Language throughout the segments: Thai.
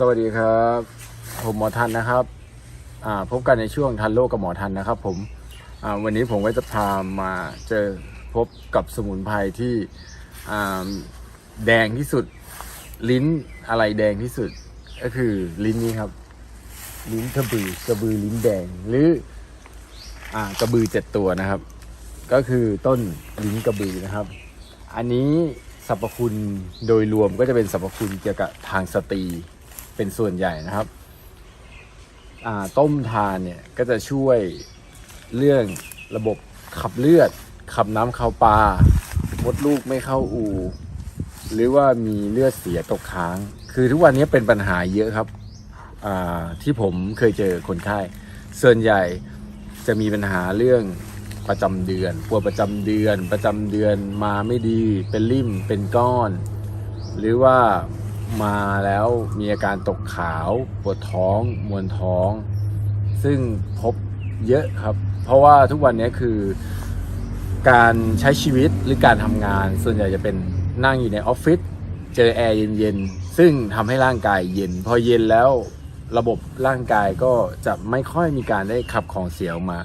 สวัสดีครับ ผมหมอทันนะครับอ่าพบกันในช่วงทันโลกกับหมอทันนะครับผมอ่าวันนี้ผมก็จะพามาเจอพบกับสมุนไพรที่อ่าแดงที่สุด ลิ้นอะไรแดงที่สุด ก็คือลิ้นนี้ครับ ลิ้นกระบือกระบือลิ้นแดงหรืออ่ากระบือเจ็ดตัวนะครับ ก็คือต้นลิ้นกระบือนะครับ อันนี้สรรพคุณโดยรวมก็จะเป็นสรรพคุณเกี่ยวกับทางสตรี เป็นส่วนใหญ่นะครับต้มทานเนี่ยก็จะช่วยเรื่องระบบขับเลือด ขับน้ำเข้าปลามดลูกไม่เข้าอู หรือว่ามีเลือดเสียตกค้าง คือทุกวันนี้เป็นปัญหาเยอะครับที่ผมเคยเจอคนไข้ ส่วนใหญ่จะมีปัญหาเรื่องประจำเดือนปวดประจำเดือน ประจำเดือนมาไม่ดี เป็นริ่มเป็นก้อน หรือว่า มาแล้วมีอาการตกขาวปวดท้องมวนท้อง ซึ่งพบเยอะครับ เพราะว่าทุกวันนี้คือการใช้ชีวิตหรือการทำงาน ส่วนใหญ่จะเป็นนั่งอยู่ในออฟฟิศเจอแอร์เย็นๆ ซึ่งทำให้ร่างกายเย็น พอเย็นแล้วระบบร่างกายก็จะไม่ค่อยมีการได้ขับของเสียออกมา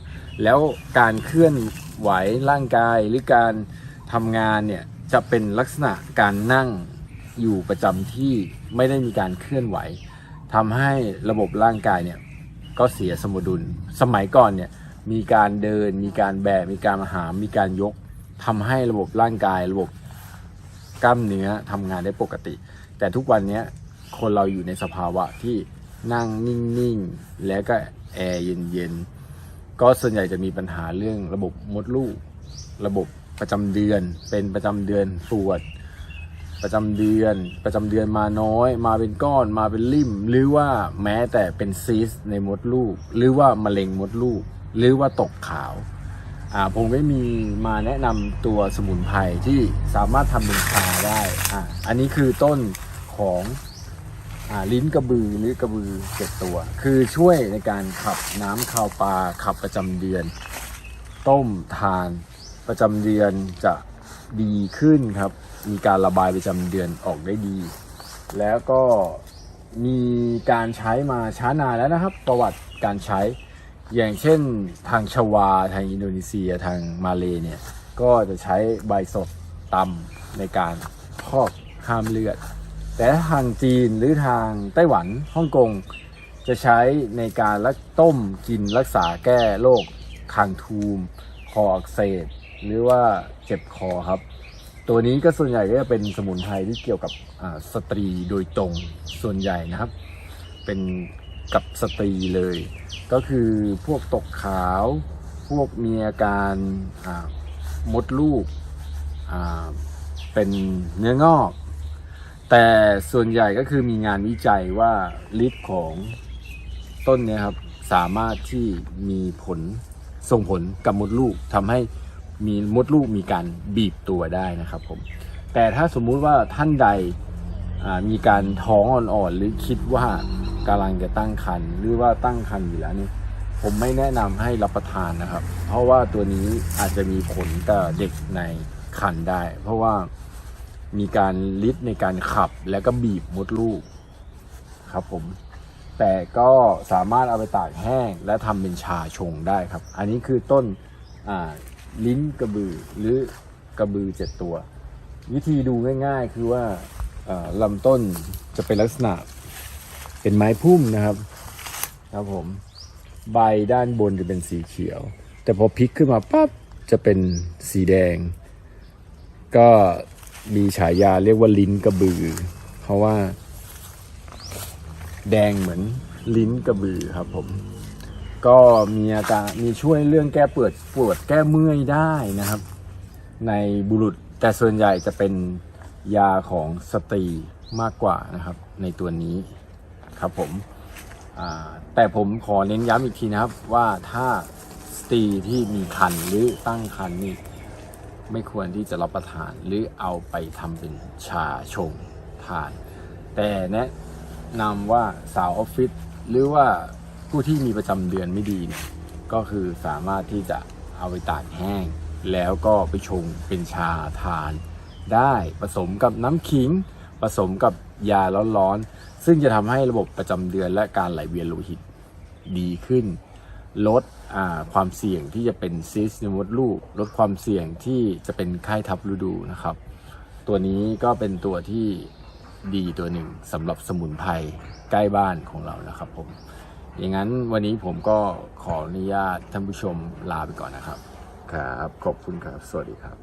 แล้วการเคลื่อนไหวร่างกายหรือการทำงานเนี่ยจะเป็นลักษณะการนั่ง อยู่ประจำที่ไม่ได้มีการเคลื่อนไหวทำให้ระบบร่างกายเนี่ยก็เสียสมดุล สมัยก่อนเนี่ยมีการเดิน มีการแบกมีการหามมีการยกทำให้ระบบร่างกาย ระบบกล้ามเนื้อทำงานได้ปกติ แต่ทุกวันนี้คนเราอยู่ในสภาวะที่นั่งนิ่งๆ แล้วก็แอร์เย็นๆ ก็ส่วนใหญ่จะมีปัญหาเรื่องระบบมดลูก ระบบประจำเดือน เป็นประจำเดือนปวด ประจำเดือน ประจำเดือนมาน้อย มาเป็นก้อนมาเป็นริ่ม หรือว่าแม้แต่เป็นซีสในมดลูก หรือว่ามะเร็งมดลูก หรือว่าตกขาวอ่าผมไม่มีมาแนะนำตัวสมุนไพรที่สามารถทำเป็นชาได้อ่าอันนี้คือต้นของอ่าลิ้นกระบือหรือกระบือเจ็ดตัว คือช่วยในการขับน้ำคาวปลาขับประจำเดือน ต้มทานประจำเดือนจะ ดีขึ้นครับ มีการระบายประจำเดือนออกได้ดี แล้วก็มีการใช้มาช้านานแล้วนะครับ ประวัติการใช้ อย่างเช่นทางชวา ทางอินโดนีเซียทางมาเลเนี่ย ก็จะใช้ใบสดตำในการพอกห้ามเลือด แต่ทางจีนหรือทางไต้หวันฮ่องกงจะใช้ในการรักต้มกินรักษาแก้โรคคางทูม คออักเสบ หรือว่าเจ็บคอครับ ตัวนี้ก็ส่วนใหญ่ก็จะเป็นสมุนไพรที่เกี่ยวกับสตรีโดยตรงส่วนใหญ่นะครับ เป็นกับสตรีเลย ก็คือพวกตกขาว พวกมีอาการมดลูกเป็นเนื้องอก แต่ส่วนใหญ่ก็คือมีงานวิจัยว่าฤทธิ์ของต้นนี้ครับสามารถที่มีผลส่งผลกับมดลูกทำให้ มีมดลูกมีการบีบตัวได้นะครับผมแต่ถ้าสมมุติว่าท่านใดมีการท้องอ่อนๆหรือคิดว่ากำลังจะตั้งครรภ์หรือว่าตั้งครรภ์อยู่แล้วนี่ผมไม่แนะนำให้รับประทานนะครับ เพราะว่าตัวนี้อาจจะมีผลต่อเด็กในครรภ์ได้ เพราะว่ามีการลิดในการขับแล้วก็บีบมดลูกครับผมแต่ก็สามารถเอาไปตากแห้งและทำเป็นชาชงได้ครับ อันนี้คือต้นอ่า ลิ้นกระบือหรือกระบือเจ็ดตัว วิธีดูง่าย ๆ คือว่าลำต้นจะเป็นลักษณะเป็นไม้พุ่มนะครับ ครับผมใบด้านบนจะเป็นสีเขียว แต่พอพลิกขึ้นมาปั๊บจะเป็นสีแดง ก็มีฉายาเรียกว่าลิ้นกระบือ เพราะว่า แดงเหมือนลิ้นกระบือครับผม ก็มีอาการมีช่วยเรื่องแก้ปวดปวดแก้เมื่อยได้นะครับ ในบุรุษแต่ส่วนใหญ่จะเป็นยาของสตรีมากกว่านะครับ ในตัวนี้ครับผมแต่ผมขอเน้นย้ำอีกทีนะครับว่าถ้าสตรีที่มีคันหรือตั้งคันนี่ไม่ควรที่จะรับประทานหรือเอาไปทำเป็นชาชงทาน แต่แนะนำว่าสาวออฟฟิศหรือว่า ผู้ที่มีประจำเดือนไม่ดีเนี่ยก็คือสามารถที่จะเอาไปตากแห้ง แล้วก็ไปชงเป็นชาทาน ได้ผสมกับน้ำขิง ผสมกับยาร้อนๆ ซึ่งจะทำให้ระบบประจำเดือนและการไหลเวียนโลหิตดีขึ้น ลดความเสี่ยงที่จะเป็นซิสในมดลูก ลดความเสี่ยงที่จะเป็นไข้ทับฤดูนะครับ ตัวนี้ก็เป็นตัวที่ดีตัวหนึ่งสำหรับสมุนไพรใกล้บ้านของเรานะครับผม อย่างนั้นวันนี้ผมก็ขออนุญาตท่านผู้ชมลาไปก่อนนะครับ ครับ ขอบคุณครับ สวัสดีครับ